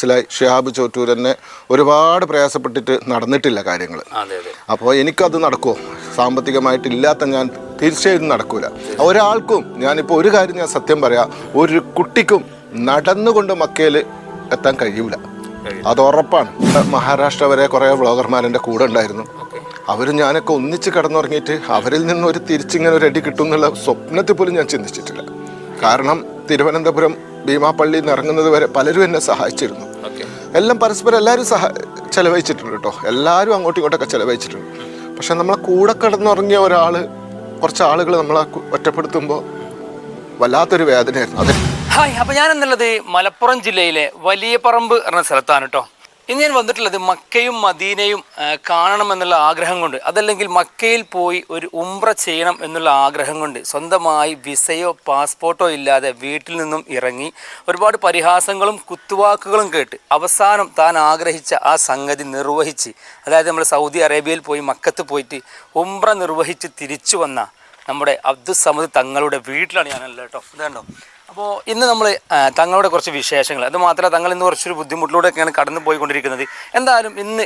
മനസ്സിലായി. ഷിഹാബ് ചോറ്റൂർ തന്നെ ഒരുപാട് പ്രയാസപ്പെട്ടിട്ട് നടന്നിട്ടില്ല കാര്യങ്ങൾ അപ്പോൾ എനിക്കത് നടക്കുമോ സാമ്പത്തികമായിട്ടില്ലാത്ത ഞാൻ തീർച്ചയായും നടക്കൂല. ഒരാൾക്കും ഞാനിപ്പോൾ ഒരു കാര്യം ഞാൻ സത്യം പറയാം ഒരു കുട്ടിക്കും നടന്നുകൊണ്ട് മക്കയിൽ എത്താൻ കഴിയൂല. അത് ഉറപ്പാണ്. മഹാരാഷ്ട്ര വരെ കുറേ വ്ളോഗർമാരെന്റെ കൂടെ ഉണ്ടായിരുന്നു. അവരും ഞാനൊക്കെ ഒന്നിച്ച് കിടന്നുറങ്ങിയിട്ട് അവരിൽ നിന്ന് ഒരു തിരിച്ചിങ്ങനെ ഒരു അടി കിട്ടും എന്നുള്ള സ്വപ്നത്തിൽ പോലും ഞാൻ ചിന്തിച്ചിട്ടില്ല. കാരണം തിരുവനന്തപുരം ഭീമാപ്പള്ളിയിൽ നിന്ന് ഇറങ്ങുന്നത് വരെ പലരും എന്നെ സഹായിച്ചിരുന്നു. എല്ലാം പരസ്പരം എല്ലാവരും സഹ ചെലവഴിച്ചിട്ടുണ്ട് കേട്ടോ. എല്ലാവരും അങ്ങോട്ടും ഇങ്ങോട്ടൊക്കെ ചിലവഴിച്ചിട്ടുണ്ട്. പക്ഷെ നമ്മളെ കൂടെ കിടന്നുറങ്ങിയ ഒരാൾ കുറച്ച് ആളുകൾ നമ്മളെ ഒറ്റപ്പെടുത്തുമ്പോൾ വല്ലാത്തൊരു വേദനയായിരുന്നു. അതെ. ഹായ് അപ്പോൾ ഞാൻ എന്നുള്ളത് മലപ്പുറം ജില്ലയിലെ വലിയ പറമ്പ് എന്ന സ്ഥലത്താണ് കേട്ടോ. ഇന്ന് ഞാൻ വന്നിട്ടുള്ളത് മക്കയും മദീനയും കാണണം കാണണമെന്നുള്ള ആഗ്രഹം കൊണ്ട്. അതല്ലെങ്കിൽ മക്കയിൽ പോയി ഒരു ഉംറ ചെയ്യണം എന്നുള്ള ആഗ്രഹം കൊണ്ട് സ്വന്തമായി വിസയോ പാസ്പോർട്ടോ ഇല്ലാതെ വീട്ടിൽ നിന്നും ഇറങ്ങി ഒരുപാട് പരിഹാസങ്ങളും കുത്തുവാക്കുകളും കേട്ട് അവസാനം താൻ ആഗ്രഹിച്ച ആ സംഗതി നിർവഹിച്ച് അതായത് നമ്മൾ സൗദി അറേബ്യയിൽ പോയി മക്കത്ത് പോയിട്ട് ഉംറ നിർവഹിച്ച് തിരിച്ചു വന്ന നമ്മുടെ അബ്ദുസമദ് തങ്ങളുടെ വീട്ടിലാണ് ഞാനല്ലോ കേട്ടോ. ഇതാണ്ടോ? അപ്പോൾ ഇന്ന് നമ്മൾ തങ്ങളുടെ കുറച്ച് വിശേഷങ്ങൾ. അത് മാത്രമല്ല തങ്ങൾ ഇന്ന് കുറച്ചൊരു ബുദ്ധിമുട്ടിലൂടെയൊക്കെയാണ് കടന്നു പോയിക്കൊണ്ടിരിക്കുന്നത് എന്തായാലും ഇന്ന്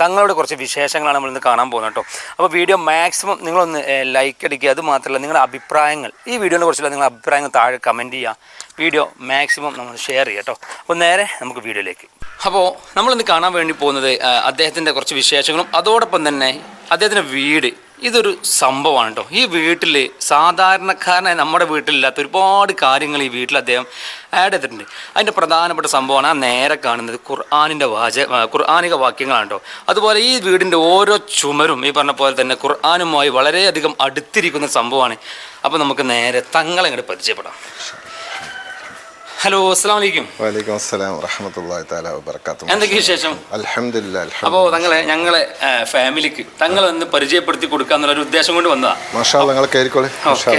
തങ്ങളുടെ കുറച്ച് വിശേഷങ്ങളാണ് നമ്മൾ ഇന്ന് കാണാൻ പോകുന്നത് കേട്ടോ. അപ്പോൾ വീഡിയോ മാക്സിമം നിങ്ങളൊന്ന് ലൈക്ക് അടിക്കുക. അത് മാത്രമല്ല നിങ്ങളുടെ അഭിപ്രായങ്ങൾ ഈ വീഡിയോനെ കുറിച്ചുള്ള നിങ്ങളുടെ അഭിപ്രായങ്ങൾ താഴെ കമന്റ് ചെയ്യുക. വീഡിയോ മാക്സിമം നമ്മൾ ഷെയർ ചെയ്യുക കേട്ടോ. അപ്പോൾ നേരെ നമുക്ക് വീഡിയോയിലേക്ക്. അപ്പോൾ നമ്മളിന്ന് കാണാൻ വേണ്ടി പോകുന്നത് അദ്ദേഹത്തിന്റെ കുറച്ച് വിശേഷങ്ങളും അതോടൊപ്പം തന്നെ അദ്ദേഹത്തിന്റെ വീട് ഇതൊരു സംഭവമാണ് കേട്ടോ ഈ വീട്ടിൽ സാധാരണക്കാരനായ നമ്മുടെ വീട്ടിലില്ലാത്ത ഒരുപാട് കാര്യങ്ങൾ ഈ വീട്ടിൽ അദ്ദേഹം ആഡ് ചെയ്തിട്ടുണ്ട്. അതിന്റെ പ്രധാനപ്പെട്ട സംഭവമാണ് ആ നേരെ കാണുന്നത് ഖുർആാനിന്റെ വാച ഖുർആാനിക വാക്യങ്ങളാണ് കേട്ടോ അതുപോലെ ഈ വീടിന്റെ ഓരോ ചുമരും ഈ പറഞ്ഞ പോലെ തന്നെ ഖുർആാനുമായി വളരെയധികം അടുത്തിരിക്കുന്ന സംഭവമാണ്. അപ്പോൾ നമുക്ക് നേരെ തങ്ങളെ ഇങ്ങോട്ട് പരിചയപ്പെടാം. ഹലോ അസ്സാം വലൈക്കും വലൈക്കും അസ്സലാം വറഹമത്തല്ലാഹി തആല വബറകാതുഹു. എന്തൊക്കെ വിശേഷം? അൽഹംദുലില്ലാഹ് അപ്പോൾ തങ്ങളെ ഞങ്ങളെ ഫാമിലിക്ക് തങ്ങളെ ഒന്ന് പരിചയപ്പെടുത്തി കൊടുക്കുക എന്നുള്ളൊരു ഉദ്ദേശം കൊണ്ട് വന്നതാ. മാഷാ നിങ്ങൾ കയറിക്കോളെ ഓക്കെ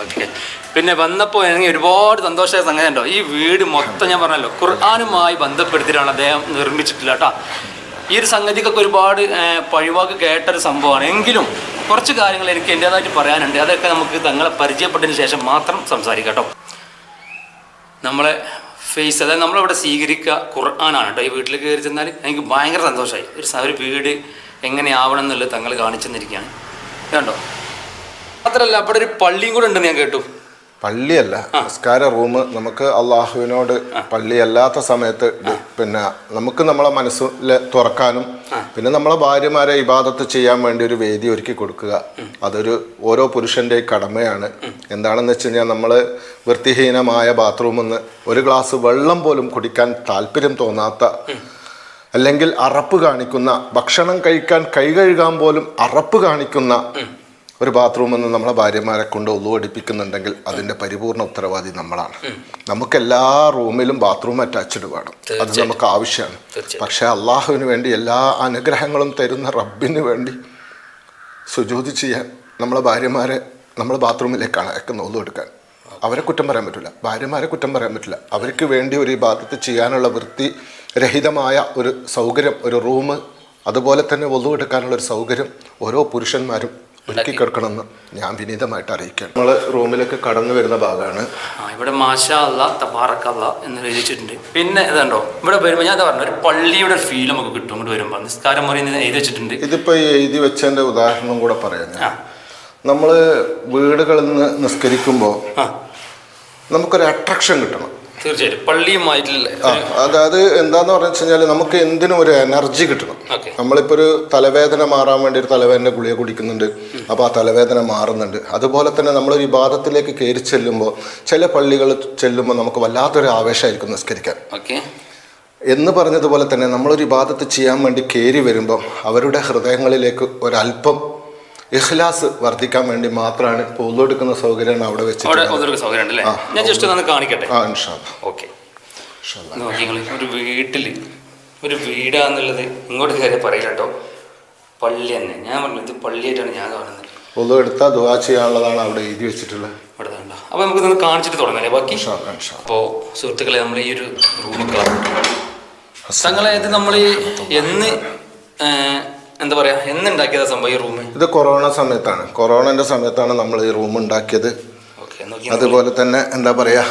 ഓക്കെ. പിന്നെ വന്നപ്പോൾ എനിക്ക് ഒരുപാട് സന്തോഷമായ സംഗതി ഉണ്ടോ ഈ വീട് മൊത്തം ഞാൻ പറഞ്ഞല്ലോ ഖുർആാനുമായി ബന്ധപ്പെടുത്തിയിട്ടാണ് അദ്ദേഹം നിർമ്മിച്ചിട്ടില്ല കേട്ടോ. ഈ ഒരു സംഗതിക്കൊക്കെ ഒരുപാട് പഴിവാക്ക് കേട്ടൊരു സംഭവമാണ്. എങ്കിലും കുറച്ച് കാര്യങ്ങൾ എനിക്ക് എന്റേതായിട്ട് പറയാനുണ്ട്. അതൊക്കെ നമുക്ക് തങ്ങളെ പരിചയപ്പെട്ടതിന് ശേഷം മാത്രം സംസാരിക്കാം കേട്ടോ. നമ്മളെ ഫേസ് അതായത് നമ്മളിവിടെ സ്വീകരിക്കുക ഖുർആനാണ് കേട്ടോ. ഈ വീട്ടിൽ കയറി ചെന്നാൽ എനിക്ക് ഭയങ്കര സന്തോഷമായി. ഒരു ഒരു വീട് എങ്ങനെയാവണം എന്നുള്ളത് തങ്ങൾ കാണിച്ചു തന്നിരിക്കുകയാണ്. കണ്ടോ മാത്രമല്ല അവിടെ ഒരു പള്ളിയും കൂടെ ഉണ്ടെന്ന് ഞാൻ കേട്ടു. പള്ളിയല്ല. നിസ്കാര റൂം നമുക്ക് അള്ളാഹുവിനോട് പള്ളിയല്ലാത്ത സമയത്ത് പിന്നെ നമുക്ക് നമ്മളെ മനസ്സിൽ തുറക്കാനും പിന്നെ നമ്മളെ ഭാര്യമാരെ ഇബാദത്ത് ചെയ്യാൻ വേണ്ടി ഒരു വേദി ഒരുക്കി കൊടുക്കുക. അതൊരു ഓരോ പുരുഷന്റെ കടമയാണ്. എന്താണെന്ന് വെച്ച് കഴിഞ്ഞാൽ നമ്മൾ വൃത്തിഹീനമായ ബാത്റൂമിൽ നിന്ന് ഒരു ഗ്ലാസ് വെള്ളം പോലും കുടിക്കാൻ താല്പര്യം തോന്നാത്ത അല്ലെങ്കിൽ അറപ്പ് കാണിക്കുന്ന ഭക്ഷണം കഴിക്കാൻ കൈ കഴുകാൻ പോലും അറപ്പ് കാണിക്കുന്ന ഒരു ബാത്റൂമിൽ നിന്ന് നമ്മളെ ഭാര്യമാരെ കൊണ്ട് ഒന്നുവടിപ്പിക്കുന്നുണ്ടെങ്കിൽ അതിന്റെ പരിപൂർണ ഉത്തരവാദി നമ്മളാണ്. നമുക്ക് എല്ലാ റൂമിലും ബാത്റൂം അറ്റാച്ച്ഡ് വേണം. അത് നമുക്ക് ആവശ്യമാണ്. പക്ഷേ അള്ളാഹുവിന് വേണ്ടി എല്ലാ അനുഗ്രഹങ്ങളും തരുന്ന റബ്ബിന് വേണ്ടി സുജൂതി ചെയ്യാൻ നമ്മളെ ഭാര്യമാരെ നമ്മൾ ബാത്റൂമിലേക്കാണ് അയക്കുന്ന എടുക്കാൻ. അവരെ കുറ്റം പറയാൻ പറ്റില്ല ഭാര്യമാരെ കുറ്റം പറയാൻ പറ്റില്ല അവർക്ക് വേണ്ടി ഒരു ഭാഗത്ത് ചെയ്യാനുള്ള വൃത്തി രഹിതമായ ഒരു സൗകര്യം ഒരു റൂം അതുപോലെ തന്നെ ഒന്നു എടുക്കാനുള്ള ഒരു സൗകര്യം ഓരോ പുരുഷന്മാരും ഒരുക്കി കിടക്കണമെന്ന് ഞാൻ വിനീതമായിട്ട് അറിയിക്കാം നമ്മൾ റൂമിലൊക്കെ കടന്നു വരുന്ന ഭാഗമാണ്. ഇവിടെ മാഷാ അല്ല തബാറക്കല്ല എന്ന് എഴുതിച്ചിട്ടുണ്ട് പിന്നെ ഇതുണ്ടോ ഇവിടെ വരുമ്പോൾ ഞാൻ പറഞ്ഞു? ഒരു പള്ളിയുടെ ഫീൽ നമുക്ക് കിട്ടും ഇങ്ങോട്ട് വരുമ്പോൾ നിസ്കാരം പറയുന്നത് എഴുതി വെച്ചിട്ടുണ്ട്. ഇതിപ്പോ എഴുതി വെച്ചതിന്റെ ഉദാഹരണം കൂടെ പറയാം നമ്മൾ വീടുകളിൽ നിന്ന് നിസ്കരിക്കുമ്പോൾ നമുക്കൊരു അട്രാക്ഷൻ കിട്ടണം. തീർച്ചയായിട്ടും. പള്ളിയുമായിട്ടുള്ള ആ, അതായത് എന്താന്ന് പറഞ്ഞു കഴിഞ്ഞാൽ നമുക്ക് എന്തിനും ഒരു എനർജി കിട്ടണം. നമ്മളിപ്പോ നമ്മളിപ്പോൾ ഒരു തലവേദന മാറാൻ വേണ്ടി ഒരു തലവേദന ഗുളിക കുടിക്കുന്നുണ്ട്. അപ്പൊ ആ തലവേദന മാറുന്നുണ്ട്. അതുപോലെ തന്നെ നമ്മൾ ഒരു വിവാദത്തിലേക്ക് കയറി ചെല്ലുമ്പോൾ ചില പള്ളികൾ ചെല്ലുമ്പോൾ നമുക്ക് വല്ലാത്തൊരു ആവേശമായിരിക്കും നിസ്കരിക്കാൻ. ഓക്കെ. എന്ന് പറഞ്ഞതുപോലെ തന്നെ നമ്മളൊരു ഇബാദത്ത് ചെയ്യാൻ വേണ്ടി കയറി വരുമ്പോൾ അവരുടെ ഹൃദയങ്ങളിലേക്ക് ഒരല്പം ഇഖ്ലാസ് വർദ്ധിക്കാൻ വേണ്ടി മാത്രമാണ് പൊതുവെടുക്കുന്ന സൗകര്യമാണ് അവിടെ അവിടെ ഒന്നൊരു സൗകര്യം ഉണ്ടല്ലേ ഞാൻ ജസ്റ്റ് ഒന്ന് കാണിക്കട്ടെ? ആ ഇൻഷാ. ഓക്കെ. ഒരു വീട്ടിൽ ഒരു വീടാന്നുള്ളത് ഇങ്ങോട്ട് കയറി പറയില്ല കേട്ടോ. പള്ളി തന്നെ. ഞാൻ പറഞ്ഞു ഇത് പള്ളിയായിട്ടാണ് ഞാൻ കാണുന്നത്. പൊതു എടുത്താൽ ദുവാ ചെയ്യാനുള്ളതാണ് അവിടെ എഴുതി വെച്ചിട്ടുള്ളത്. അവിടെ വേണ്ട അപ്പോൾ നമുക്ക് ഇതൊന്ന് കാണിച്ചിട്ട് തുടങ്ങാം ബാക്കി? അപ്പോൾ സുഹൃത്തുക്കളെ നമ്മൾ ഈ ഒരു റൂമൊക്കെ തങ്ങളെ ഇത് നമ്മൾ എന്ന് എന്താ പറയാ എന്നുണ്ടാക്കിയത് സംഭവം ഈ റൂം ഇത് കൊറോണ സമയത്താണ്. കൊറോണന്റെ സമയത്താണ് നമ്മൾ ഈ റൂം ഉണ്ടാക്കിയത്. അതുപോലെ തന്നെ എന്താ പറയാ.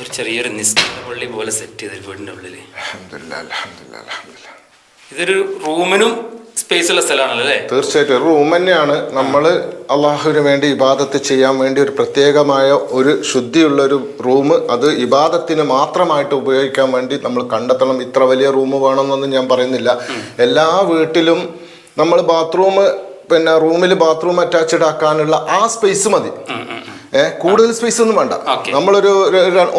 ഒരു ചെറിയൊരു നിസ്കാര പള്ളി പോലെ സെറ്റ് ചെയ്ത് വീടിന്റെ ഉള്ളിൽ. അൽഹംദുലില്ലാ, അൽഹംദുലില്ലാ, അൽഹംദുലില്ലാ. ഇതൊരു റൂമിനും സ്പേസ് ഉള്ള സ്ഥലമാണല്ലോ അല്ലേ? തീർച്ചയായിട്ടും. ഒരു റൂം തന്നെയാണ്. നമ്മൾ അള്ളാഹുവിന് വേണ്ടി ഇബാദത്ത് ചെയ്യാൻ വേണ്ടി ഒരു പ്രത്യേകമായ ഒരു ശുദ്ധിയുള്ള ഒരു റൂം അത് ഇബാദത്തിന് മാത്രമായിട്ട് ഉപയോഗിക്കാൻ വേണ്ടി നമ്മൾ കണ്ടെത്തണം. ഇത്ര വലിയ റൂം വേണമെന്നൊന്നും ഞാൻ പറയുന്നില്ല. എല്ലാ വീട്ടിലും നമ്മൾ ബാത്റൂം പിന്നെ റൂമിൽ ബാത്റൂം അറ്റാച്ച്ഡ് ആക്കാനുള്ള ആ സ്പേസ് മതി. ഏഹ് കൂടുതൽ സ്പേസ് ഒന്നും വേണ്ട. നമ്മളൊരു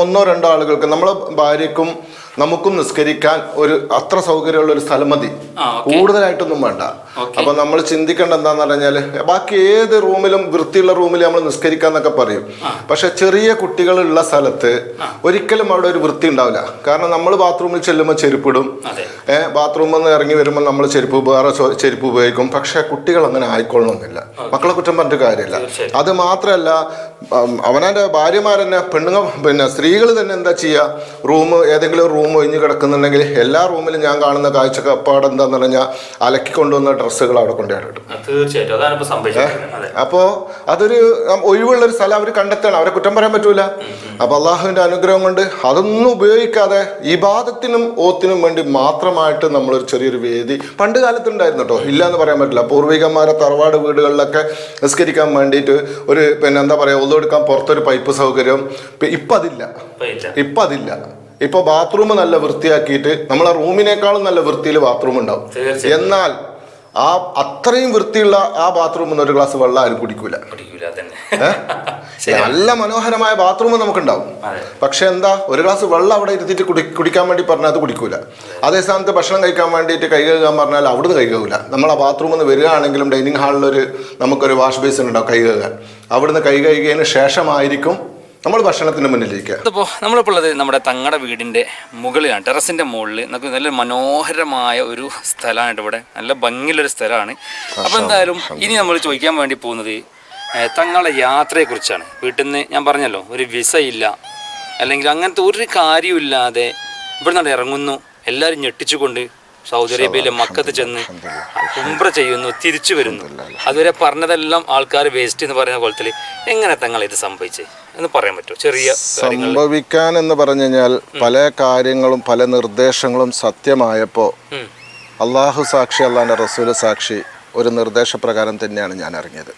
ഒന്നോ രണ്ടോ ആളുകൾക്ക് നമ്മളെ ഭാര്യക്കും നമുക്കും നിസ്കരിക്കാൻ ഒരു അത്ര സൗകര്യമുള്ള ഒരു സ്ഥലം മതി. കൂടുതലായിട്ടൊന്നും വേണ്ട. അപ്പൊ നമ്മൾ ചിന്തിക്കേണ്ട എന്താന്ന് പറഞ്ഞാൽ ബാക്കി ഏത് റൂമിലും വൃത്തിയുള്ള റൂമിൽ നമ്മൾ നിസ്കരിക്കാന്നൊക്കെ പറയും. പക്ഷെ ചെറിയ കുട്ടികളുള്ള സ്ഥലത്ത് ഒരിക്കലും അവിടെ ഒരു വൃത്തി ഉണ്ടാവില്ല. കാരണം നമ്മൾ ബാത്റൂമിൽ ചെല്ലുമ്പോൾ ചെരുപ്പിടും. ഏഹ് ബാത്റൂമിൽ നിന്ന് ഇറങ്ങി വരുമ്പോൾ നമ്മൾ ചെരുപ്പ് വേറെ ചെരുപ്പ് ഉപയോഗിക്കും. പക്ഷെ കുട്ടികൾ അങ്ങനെ ആയിക്കൊള്ളണമെന്നില്ല. മക്കളെ കുറ്റം പറഞ്ഞിട്ട് കാര്യമില്ല. അത് മാത്രമല്ല അവനെ ഭാര്യമാരെന്നെ പെണ്ണുങ്ങൾ പിന്നെ സ്ത്രീകൾ തന്നെ എന്താ ചെയ്യുക റൂം ഏതെങ്കിലും റൂം ഒഴിഞ്ഞ് കിടക്കുന്നുണ്ടെങ്കിൽ എല്ലാ റൂമിലും ഞാൻ കാണുന്ന കാഴ്ചപ്പാട് എന്താന്ന് പറഞ്ഞാൽ അലക്കി കൊണ്ടുവന്ന ഡ്രസ്സുകൾ അവിടെ കൊണ്ടുപോയിടും ആ, തീർച്ചയായിട്ടും. അതാണ് ഇപ്പൊ അതെ. അപ്പോ അതൊരു ഉം, ഒഴിവുള്ള ഒരു സ്ഥലം അവർ കണ്ടെത്തണം അവരെ കുറ്റം പറയാൻ പറ്റൂല. അപ്പൊ അള്ളാഹുവിന്റെ അനുഗ്രഹം കൊണ്ട് അതൊന്നും ഉപയോഗിക്കാതെ ഇബാദത്തിനും ഓത്തിനും വേണ്ടി മാത്രമായിട്ട് നമ്മളൊരു ചെറിയൊരു വേദി പണ്ട് കാലത്ത് ഉണ്ടായിരുന്നു കേട്ടോ ഇല്ല എന്ന് പറയാൻ പറ്റില്ല. പൂർവികന്മാരെ തറവാട് വീടുകളിലൊക്കെ നിസ്കരിക്കാൻ വേണ്ടിയിട്ട് ഒരു പിന്നെ എന്താ പറയാ ഒന്നെടുക്കാൻ പുറത്തൊരു പൈപ്പ് സൗകര്യം. ഇപ്പൊ- അതില്ല ഇപ്പൊ അതില്ല ഇപ്പൊ ബാത്റൂം നല്ല വൃത്തിയാക്കിയിട്ട് നമ്മളെ റൂമിനേക്കാളും നല്ല വൃത്തിയിൽ ബാത്റൂം ഉണ്ടാവും. എന്നാൽ ആ അത്രയും വൃത്തിയുള്ള ആ ബാത്റൂമിൽ നിന്ന് ഒരു ഗ്ലാസ് വെള്ളം ആരും കുടിക്കൂല. നല്ല മനോഹരമായ ബാത്റൂം നമുക്കുണ്ടാവും. ഉണ്ടാവും പക്ഷെ എന്താ ഒരു ഗ്ലാസ് വെള്ളം അവിടെ ഇരുത്തിയിട്ട് കുടി കുടിക്കാൻ വേണ്ടി പറഞ്ഞാൽ അത് കുടിക്കൂല. അതേ. സ്ഥാനത്ത് ഭക്ഷണം കഴിക്കാൻ വേണ്ടിയിട്ട് കൈ കഴുകാൻ പറഞ്ഞാൽ അവിടുന്ന് കൈ കഴുകില്ല നമ്മൾ ആ ബാത്റൂമിൽ നിന്ന് വരികയാണെങ്കിലും ഡൈനിങ് ഹാളിലൊരു നമുക്കൊരു വാഷ് ബേസിൻ ഉണ്ടാവും കൈ കഴുകാൻ. അവിടുന്ന് കൈ കഴുകിയതിന് ശേഷമായിരിക്കും നമ്മൾ ഭക്ഷണത്തിന് മുന്നിലേക്ക് അപ്പോൾ നമ്മളിപ്പോൾ ഉള്ളത് നമ്മുടെ തങ്ങളുടെ വീടിന്റെ മുകളിലാണ് ടെറസിന്റെ മുകളിൽ നമുക്ക് നല്ല മനോഹരമായ ഒരു സ്ഥലമാണ് ഇവിടെ. നല്ല ഭംഗിയുള്ളൊരു സ്ഥലമാണ്. അപ്പോൾ എന്തായാലും ഇനി നമ്മൾ ചോദിക്കാൻ വേണ്ടി പോകുന്നത് ഏഹ്, തങ്ങളുടെ യാത്രയെക്കുറിച്ചാണ്. വീട്ടിൽ നിന്ന് ഞാൻ പറഞ്ഞല്ലോ ഒരു വിസ ഇല്ല. അല്ലെങ്കിൽ അങ്ങനത്തെ ഒരു കാര്യമില്ലാതെ ഇവിടെ നിന്ന് ഇറങ്ങുന്നു. എല്ലാവരും ഞെട്ടിച്ചുകൊണ്ട് സൗദി അറേബ്യയിലെ മക്കത്ത് ചെന്ന് ഉംറ ചെയ്യുന്നു തിരിച്ചു വരുന്നു. അതുവരെ പറഞ്ഞതെല്ലാം ആൾക്കാർ വേസ്റ്റ് എന്ന് പറയുന്ന പോലത്തിൽ എങ്ങനെ തങ്ങൾ ഇത് സംഭവിച്ചേ? എന്ന് പറയാൻ പറ്റുമോ? ചെറിയ സംഭവിക്കാൻ എന്ന് പറഞ്ഞു കഴിഞ്ഞാൽ പല കാര്യങ്ങളും പല നിർദ്ദേശങ്ങളും സത്യമായപ്പോൾ. അള്ളാഹു സാക്ഷി അള്ളാഹിന്റെ റസൂൽ സാക്ഷി ഒരു നിർദ്ദേശപ്രകാരം തന്നെയാണ് ഞാൻ ഇറങ്ങിയത്.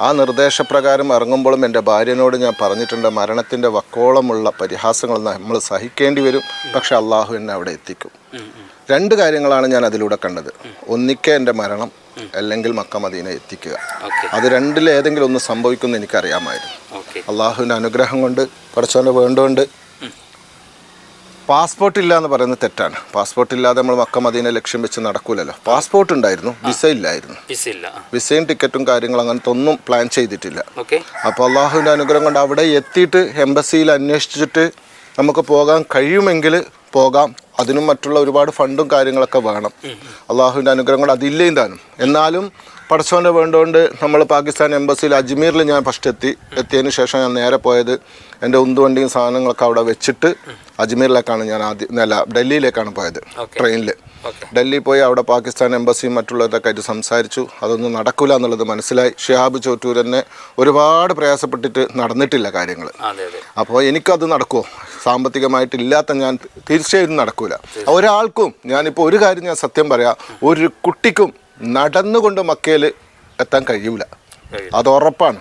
ആ നിർദ്ദേശപ്രകാരം ഇറങ്ങുമ്പോഴും എന്റെ ഭാര്യനോട് ഞാൻ പറഞ്ഞിട്ടുണ്ട് മരണത്തിന്റെ വക്കോളമുള്ള പരിഹാസങ്ങൾ നമ്മൾ സഹിക്കേണ്ടി വരും പക്ഷെ അള്ളാഹു എന്നെ അവിടെ എത്തിക്കും. രണ്ട് കാര്യങ്ങളാണ് ഞാൻ അതിലൂടെ കണ്ടത്. ഒന്നിക്ക എന്റെ മരണം അല്ലെങ്കിൽ മക്ക മദീനെ എത്തിക്കുക. അത് രണ്ടിൽ ഏതെങ്കിലും ഒന്ന് സംഭവിക്കുമെന്ന് എനിക്കറിയാമായിരുന്നു. അള്ളാഹുവിന്റെ അനുഗ്രഹം കൊണ്ട് പഠിച്ചവന്റെ വേണ്ടുകൊണ്ട്. പാസ്പോർട്ട് ഇല്ല എന്ന് പറയുന്നത് തെറ്റാണ്. പാസ്പോർട്ട് ഇല്ലാതെ നമ്മൾ മക്ക മദീനെ ലക്ഷ്യം വെച്ച് നടക്കൂലല്ലോ. പാസ്പോർട്ട് ഉണ്ടായിരുന്നു വിസ ഇല്ലായിരുന്നു. വിസ ഇല്ല. വിസയും ടിക്കറ്റും കാര്യങ്ങളും അങ്ങനത്തെ ഒന്നും പ്ലാൻ ചെയ്തിട്ടില്ല. അപ്പോൾ അള്ളാഹുവിന്റെ അനുഗ്രഹം കൊണ്ട് അവിടെ എത്തിയിട്ട് എംബസിയിൽ അന്വേഷിച്ചിട്ട് നമുക്ക് പോകാൻ കഴിയുമെങ്കിൽ പോകാം. അതിനും മറ്റുള്ള ഒരുപാട് ഫണ്ടും കാര്യങ്ങളൊക്കെ വേണം. അള്ളാഹുവിന്റെ അനുഗ്രഹം കൊണ്ട് അതില്ലേയും താനും. എന്നാലും പടച്ചോന്റെ വേണ്ടുകൊണ്ട് നമ്മൾ പാകിസ്ഥാൻ എംബസിയിൽ അജ്മീറിൽ ഞാൻ ഫസ്റ്റ് എത്തി. എത്തിയതിന് ശേഷം ഞാൻ നേരെ പോയത് എന്റെ ഉന്തുവണ്ടിയും സാധനങ്ങളൊക്കെ അവിടെ വെച്ചിട്ട് അജ്മീറിലേക്കാണ് ഞാൻ ആദ്യം അല്ല ഡൽഹിയിലേക്കാണ് പോയത്. ട്രെയിനിൽ ഡൽഹി പോയി അവിടെ പാകിസ്ഥാൻ എംബസിയും മറ്റുള്ളവരൊക്കെ ആയിട്ട് സംസാരിച്ചു. അതൊന്നും നടക്കില്ല എന്നുള്ളത് മനസ്സിലായി. ഷിഹാബ് ചോറ്റൂർ തന്നെ ഒരുപാട് പ്രയാസപ്പെട്ടിട്ട് നടന്നിട്ടില്ല കാര്യങ്ങൾ അപ്പോൾ എനിക്കത് നടക്കുമോ സാമ്പത്തികമായിട്ട് ഇല്ലാത്ത ഞാൻ തീർച്ചയായും നടക്കൂല. ഒരാൾക്കും ഞാനിപ്പോൾ ഒരു കാര്യം ഞാൻ സത്യം പറയാം. ഒരു കുട്ടിക്കും നടന്നുകൊണ്ട് മക്കയിൽ എത്താൻ കഴിയൂല. അത് ഉറപ്പാണ്.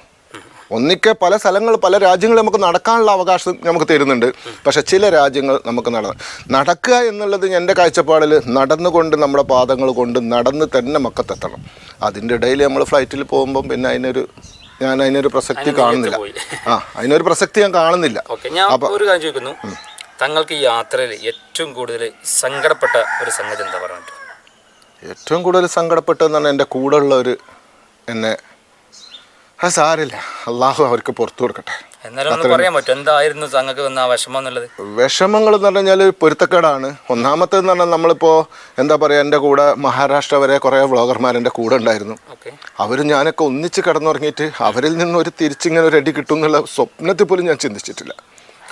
ഒന്നിക്കെ പല സ്ഥലങ്ങൾ പല രാജ്യങ്ങൾ നമുക്ക് നടക്കാനുള്ള അവകാശം നമുക്ക് തരുന്നുണ്ട്. പക്ഷെ ചില രാജ്യങ്ങൾ നമുക്ക് നടന്ന് നടക്കുക എന്നുള്ളത് എന്റെ കാഴ്ചപ്പാടിൽ നടന്നുകൊണ്ട് നമ്മുടെ പാദങ്ങൾ കൊണ്ട് നടന്ന് തന്നെ മക്കത്തെത്തണം അതിന്റെ ഇടയിൽ നമ്മൾ ഫ്ലൈറ്റിൽ പോകുമ്പം പിന്നെ അതിനൊരു ഞാൻ അതിനൊരു പ്രസക്തി കാണുന്നില്ല. ആ അതിനൊരു പ്രസക്തി ഞാൻ കാണുന്നില്ല. ഞാൻ ഒരു കാര്യം ചോദിക്കുന്നു. തങ്ങൾക്ക് ഈ യാത്രയിൽ ഏറ്റവും കൂടുതൽ സങ്കടപ്പെട്ട ഒരു സംഗതി എന്താ പറഞ്ഞിട്ട്? ഏറ്റവും കൂടുതൽ സങ്കടപ്പെട്ടതെന്ന് പറഞ്ഞാൽ എന്റെ കൂടെ ഉള്ളവർ എന്നെ. അത് സാരില്ല അള്ളാഹു അവർക്ക് പുറത്തു കൊടുക്കട്ടെ. എന്തായിരുന്നു വന്ന വിഷമം എന്നുള്ളത്? വിഷമങ്ങൾ എന്ന് പറഞ്ഞാൽ പൊരുത്തക്കേടാണ്. ഒന്നാമത്തേന്ന് പറഞ്ഞാൽ നമ്മളിപ്പോ എന്താ പറയാ എന്റെ കൂടെ മഹാരാഷ്ട്ര വരെ കുറേ വ്ളോഗർമാർ എന്റെ കൂടെ ഉണ്ടായിരുന്നു. അവരും അവർ ഞാനൊക്കെ ഒന്നിച്ച് കിടന്നുറങ്ങിയിട്ട് അവരിൽ നിന്ന് ഒരു തിരിച്ചിങ്ങനെ ഒരു അടി കിട്ടും എന്നുള്ള സ്വപ്നത്തിൽ പോലും ഞാൻ ചിന്തിച്ചിട്ടില്ല.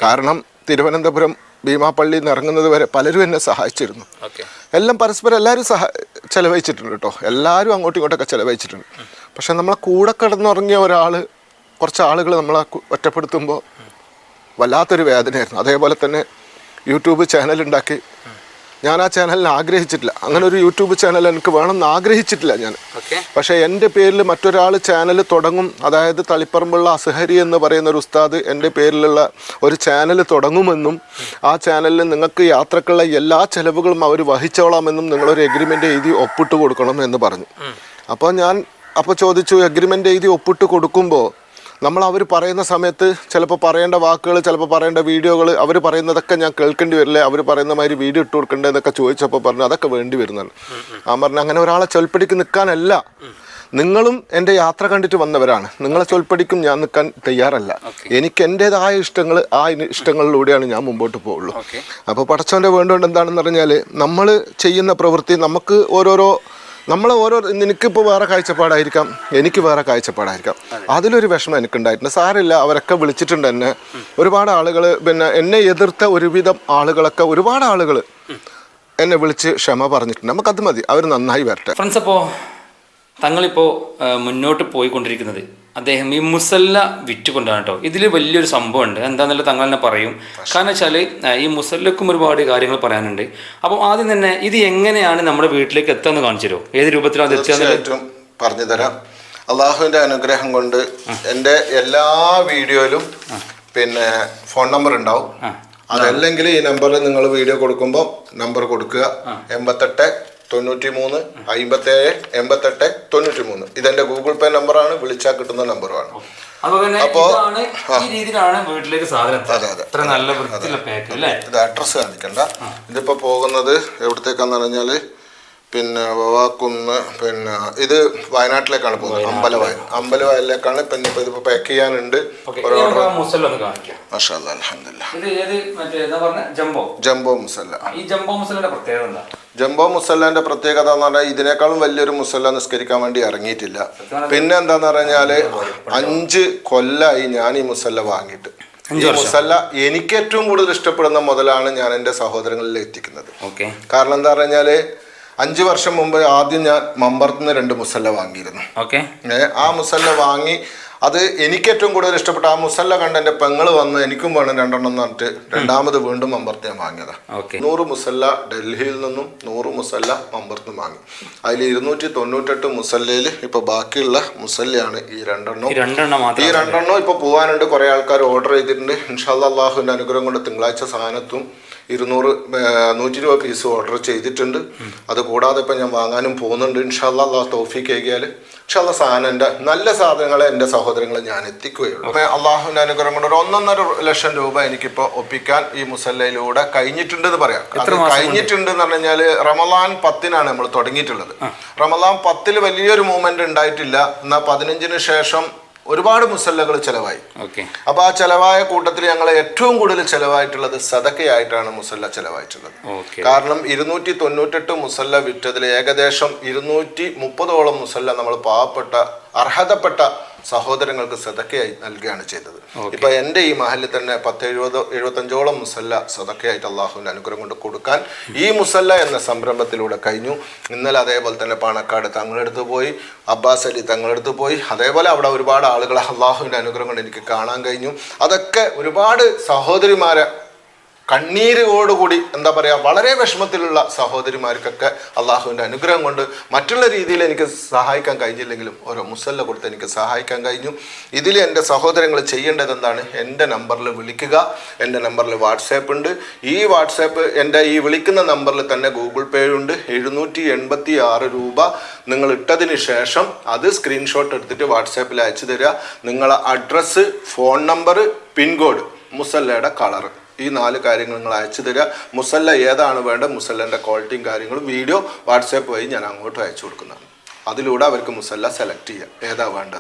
കാരണം തിരുവനന്തപുരം ഭീമാപ്പള്ളിയിൽ നിന്ന് ഇറങ്ങുന്നത് വരെ പലരും എന്നെ സഹായിച്ചിരുന്നു. എല്ലാം പരസ്പരം എല്ലാവരും സഹ ചിലവഴിച്ചിട്ടുണ്ട് കേട്ടോ. എല്ലാവരും അങ്ങോട്ടും ഇങ്ങോട്ടൊക്കെ ചിലവഴിച്ചിട്ടുണ്ട്. പക്ഷെ നമ്മളെ കൂടെ കിടന്നുറങ്ങിയ ഒരാൾ കുറച്ച് ആളുകൾ നമ്മളെ ഒറ്റപ്പെടുത്തുമ്പോൾ വല്ലാത്തൊരു വേദനയായിരുന്നു. അതേപോലെ തന്നെ യൂട്യൂബ് ചാനൽ ഉണ്ടാക്കി ഞാൻ ആ ചാനലിന് ആഗ്രഹിച്ചിട്ടില്ല. അങ്ങനെ ഒരു യൂട്യൂബ് ചാനൽ എനിക്ക് വേണമെന്ന് ആഗ്രഹിച്ചിട്ടില്ല ഞാൻ. പക്ഷേ എന്റെ പേരിൽ മറ്റൊരാൾ ചാനൽ തുടങ്ങും. അതായത് തളിപ്പറമ്പുള്ള അസഹരി എന്ന് പറയുന്ന ഒരു ഉസ്താദ് എന്റെ പേരിലുള്ള ഒരു ചാനൽ തുടങ്ങുമെന്നും ആ ചാനലിൽ നിങ്ങൾക്ക് യാത്രക്കുള്ള എല്ലാ ചെലവുകളും അവർ വഹിച്ചോളാമെന്നും നിങ്ങളൊരു എഗ്രിമെന്റ് എഴുതി ഒപ്പിട്ട് കൊടുക്കണം എന്ന് പറഞ്ഞു. അപ്പോൾ ഞാൻ അപ്പോൾ ചോദിച്ചു എഗ്രിമെന്റ് എഴുതി ഒപ്പിട്ട് കൊടുക്കുമ്പോൾ നമ്മൾ അവർ പറയുന്ന സമയത്ത് ചിലപ്പോൾ പറയേണ്ട വാക്കുകൾ ചിലപ്പോൾ പറയേണ്ട വീഡിയോകൾ അവർ പറയുന്നതൊക്കെ ഞാൻ കേൾക്കേണ്ടി വരില്ലേ. അവർ പറയുന്ന മാതിരി വീഡിയോ ഇട്ട് കൊടുക്കണ്ടേ എന്നൊക്കെ ചോദിച്ചപ്പോൾ പറഞ്ഞു അതൊക്കെ വേണ്ടി വരുന്നുണ്ട് ആ പറഞ്ഞു അങ്ങനെ ഒരാളെ ചൊൽപ്പടിക്ക് നിൽക്കാനല്ല. നിങ്ങളും എന്റെ യാത്ര കണ്ടിട്ട് വന്നവരാണ്. നിങ്ങളെ ചൊൽപ്പടിക്കും ഞാൻ നിൽക്കാൻ തയ്യാറല്ല. എനിക്ക് എന്റെതായ ഇഷ്ടങ്ങൾ ആ ഇഷ്ടങ്ങളിലൂടെയാണ് ഞാൻ മുമ്പോട്ട് പോവുള്ളൂ. അപ്പോൾ പടച്ചവന്റെ വേണ്ടുകൊണ്ട് എന്താണെന്ന് പറഞ്ഞാൽ നമ്മൾ ചെയ്യുന്ന പ്രവൃത്തി നമുക്ക് ഓരോരോ നമ്മൾ ഓരോ നിനക്കിപ്പോൾ വേറെ കാഴ്ചപ്പാടായിരിക്കാം എനിക്ക് വേറെ കാഴ്ചപ്പാടായിരിക്കാം. അതിലൊരു വിഷമം എനിക്കുണ്ടായിട്ടുണ്ട്. സാരമില്ല അവരൊക്കെ വിളിച്ചിട്ടുണ്ട് എന്നെ. ഒരുപാട് ആളുകൾ പിന്നെ എന്നെ എതിർത്ത ഒരുവിധം ആളുകളൊക്കെ ഒരുപാട് ആളുകൾ എന്നെ വിളിച്ച് ക്ഷമ പറഞ്ഞിട്ടുണ്ട്. നമുക്കത് മതി. അവർ നന്നായി വരട്ടെ. ഫ്രണ്ട്സ് അപ്പോൾ തങ്ങളിപ്പോൾ മുന്നോട്ട് പോയിക്കൊണ്ടിരിക്കുന്നത്. അദ്ദേഹം ഈ മുസല്ല വിറ്റുകൊണ്ടാണ് കേട്ടോ ഇതിൽ വലിയൊരു സംഭവമുണ്ട്. എന്താണെന്നുള്ള തങ്ങൾ തന്നെ പറയും കാരണം വെച്ചാൽ ഈ മുസല്ലക്കും ഒരുപാട് കാര്യങ്ങൾ പറയാനുണ്ട്. അപ്പോൾ ആദ്യം തന്നെ ഇത് എങ്ങനെയാണ് നമ്മുടെ വീട്ടിലേക്ക് എത്തുകയെന്ന് കാണിച്ചു തരുമോ? ഏത് രൂപത്തിലാണ് എത്തുക തീർച്ചയായിട്ടും പറഞ്ഞു തരാം. അള്ളാഹുവിന്റെ അനുഗ്രഹം കൊണ്ട് എന്റെ എല്ലാ വീഡിയോയിലും പിന്നെ ഫോൺ നമ്പർ ഉണ്ടാവും. അതല്ലെങ്കിൽ ഈ നമ്പറിൽ നിങ്ങൾ വീഡിയോ കൊടുക്കുമ്പോൾ നമ്പർ കൊടുക്കുക. എൺപത്തെട്ട് തൊണ്ണൂറ്റി മൂന്ന് അമ്പത്തേഴ് എൺപത്തെട്ട് തൊണ്ണൂറ്റി മൂന്ന് ഇതെന്റെ ഗൂഗിൾ പേ നമ്പറാണ് വിളിച്ചാൽ കിട്ടുന്ന നമ്പറുമാണ്. അപ്പോ- ഇതാണ് ഈ രീതിയിലാണ് വീട്ടിലേക്ക് സാധനം എത്തുക. അതെ, അതെ. നല്ല ഇത് അഡ്രസ്സ് കാണിക്കണ്ട. ഇതിപ്പോ പോകുന്നത് എവിടത്തേക്കാന്ന് പറഞ്ഞാൽ പിന്നെ വവാക്കുന്ന് പിന്നെ ഇത് വയനാട്ടിലേക്കാണ് പോകുന്നത്. അമ്പലവയൽ. അമ്പലവയലിലേക്കാണ് പിന്നെ ഇപ്പൊ ഇതിപ്പോൾ പാക്ക് ചെയ്യാനുണ്ട്. ജംബോ. ജംബോ മുസല്ല. ഈ ജംബോ മുസലിന്റെ പ്രത്യേകത എന്താ? ജംബോ മുസല്ലാന്റെ പ്രത്യേകത എന്ന് പറഞ്ഞാൽ ഇതിനേക്കാളും വലിയൊരു മുസല്ല നിസ്കരിക്കാൻ വേണ്ടി ഇറങ്ങിയിട്ടില്ല. പിന്നെ എന്താന്ന് പറഞ്ഞാൽ അഞ്ച് കൊല്ലായി ഞാൻ ഈ മുസല്ല വാങ്ങിയിട്ട്. ഈ മുസല്ല എനിക്ക് ഏറ്റവും കൂടുതൽ ഇഷ്ടപ്പെടുന്ന മുതലാണ് ഞാൻ എന്റെ സഹോദരങ്ങളിൽ എത്തിക്കുന്നത്. ഓക്കെ. കാരണം എന്താ പറഞ്ഞാൽ അഞ്ച് വർഷം മുമ്പ് ആദ്യം ഞാൻ മമ്പറത്തുനിന്ന് രണ്ട് മുസല്ല വാങ്ങിയിരുന്നു. ഓക്കെ. ആ മുസല്ല വാങ്ങി അത് എനിക്ക് ഏറ്റവും കൂടുതൽ ഇഷ്ടപ്പെട്ട ആ മുസല്ല കണ്ട് എന്റെ പെങ്ങൾ വന്ന് എനിക്കും വേണം രണ്ടെണ്ണം എന്ന് പറഞ്ഞിട്ട് രണ്ടാമത് വീണ്ടും മമ്പർത്ത് ഞാൻ വാങ്ങിയതാ. നൂറ് മുസല്ല ഡൽഹിയിൽ നിന്നും നൂറ് മുസല്ല മമ്പറത്ത് വാങ്ങി. അതിൽ ഇരുന്നൂറ്റി തൊണ്ണൂറ്റെട്ട് മുസല്ലയിൽ ഇപ്പൊ ബാക്കിയുള്ള മുസല്ലയാണ് ഈ രണ്ടെണ്ണം. ഈ രണ്ടെണ്ണം ഇപ്പൊ പോവാനുണ്ട്. കുറെ ആൾക്കാർ ഓർഡർ ചെയ്തിട്ടുണ്ട്. ഇൻഷാല്ല അള്ളാഹുവിന്റെ അനുഗ്രഹം കൊണ്ട് തിങ്കളാഴ്ച സാധനത്തും ഇരുന്നൂറ് നൂറ്റി രൂപ പീസ് ഓർഡർ ചെയ്തിട്ടുണ്ട്. അത് കൂടാതെ ഇപ്പം ഞാൻ വാങ്ങാനും പോകുന്നുണ്ട്. ഇൻഷാല്ലാ അള്ളാഹ് തോഫിക്ക് ഏകിയാൽ ഇൻഷാല്ലാ സാധനം എന്റെ നല്ല സാധനങ്ങളെ എന്റെ സഹോദരങ്ങളെ ഞാൻ എത്തിക്കുകയുള്ളൂ. അപ്പം അള്ളാഹുവിന്റെ അനുഗ്രഹം കൊണ്ട് ഒരു ഒന്നൊന്നര ലക്ഷം രൂപ എനിക്കിപ്പോൾ ഒപ്പിക്കാൻ ഈ മുസല്ലയിലൂടെ കഴിഞ്ഞിട്ടുണ്ടെന്ന് പറയാം. അത് കഴിഞ്ഞിട്ടുണ്ട് എന്ന് പറഞ്ഞു കഴിഞ്ഞാൽ റമലാൻ പത്തിനാണ് നമ്മൾ തുടങ്ങിയിട്ടുള്ളത്. റമലാൻ പത്തിൽ വലിയൊരു മൂവ്മെന്റ് ഉണ്ടായിട്ടില്ല. എന്നാൽ പതിനഞ്ചിന് ശേഷം ഒരുപാട് മുസല്ലകൾ ചിലവായി. ഓക്കെ. അപ്പൊ ആ ചെലവായ കൂട്ടത്തിൽ ഞങ്ങൾ ഏറ്റവും കൂടുതൽ ചെലവായിട്ടുള്ളത് സദക്കയായിട്ടാണ് മുസല്ല ചെലവായിട്ടുള്ളത്. കാരണം ഇരുന്നൂറ്റി തൊണ്ണൂറ്റെട്ട് മുസല്ല വിറ്റതിൽ ഏകദേശം ഇരുന്നൂറ്റി മുപ്പതോളം മുസല്ല നമ്മൾ പാവപ്പെട്ട അർഹതപ്പെട്ട സഹോദരങ്ങൾക്ക് സദക്കയായി നൽകുകയാണ് ചെയ്തത്. ഇപ്പൊ എന്റെ ഈ മഹലിൽ തന്നെ പത്ത് എഴുപത് എഴുപത്തഞ്ചോളം മുസല്ല സദക്കയായിട്ട് അള്ളാഹുവിന്റെ അനുഗ്രഹം കൊണ്ട് കൊടുക്കാൻ ഈ മുസല്ല എന്ന സംരംഭത്തിലൂടെ കഴിഞ്ഞു. ഇന്നലെ അതേപോലെ തന്നെ പാണക്കാട് തങ്ങളെടുത്ത് പോയി അബ്ബാസ് അലി തങ്ങളെടുത്ത് പോയി. അതേപോലെ അവിടെ ഒരുപാട് ആളുകളെ അള്ളാഹുവിന്റെ അനുഗ്രഹം കൊണ്ട് എനിക്ക് കാണാൻ കഴിഞ്ഞു. അതൊക്കെ ഒരുപാട് സഹോദരിമാരെ കണ്ണീരോടുകൂടി എന്താ പറയുക വളരെ വിഷമത്തിലുള്ള സഹോദരിമാർക്കൊക്കെ അള്ളാഹുവിന്റെ അനുഗ്രഹം കൊണ്ട് മറ്റുള്ള രീതിയിൽ എനിക്ക് സഹായിക്കാൻ കഴിഞ്ഞില്ലെങ്കിലും ഓരോ മുസല്ല കൊടുത്ത് എനിക്ക് സഹായിക്കാൻ കഴിഞ്ഞു. ഇതിൽ എന്റെ സഹോദരങ്ങൾ ചെയ്യേണ്ടത് എന്താണ്? എന്റെ നമ്പറിൽ വിളിക്കുക. എന്റെ നമ്പറിൽ വാട്സാപ്പ് ഉണ്ട്. ഈ വാട്സാപ്പ് എന്റെ ഈ വിളിക്കുന്ന നമ്പറിൽ തന്നെ ഗൂഗിൾ പേ ഉണ്ട്. എഴുന്നൂറ്റി എൺപത്തി ആറ് രൂപ നിങ്ങൾ ഇട്ടതിന് ശേഷം അത് സ്ക്രീൻഷോട്ട് എടുത്തിട്ട് വാട്സാപ്പിൽ അയച്ചു തരിക. നിങ്ങളെ അഡ്രസ്സ് ഫോൺ നമ്പർ പിൻകോഡ് മുസല്ലയുടെ കളർ ഈ നാല് കാര്യങ്ങൾ നിങ്ങൾ അയച്ചു തരിക. മുസല്ല ഏതാണ് വേണ്ടത്? മുസല്ലന്റെ ക്വാളിറ്റിയും കാര്യങ്ങളും വീഡിയോ വാട്സാപ്പ് വഴി ഞാൻ അങ്ങോട്ട് അയച്ചു കൊടുക്കുന്നതാണ് അതിലൂടെ അവർക്ക് മുസല്ല സെലക്ട് ചെയ്യാം. ഏതാ വേണ്ടത്?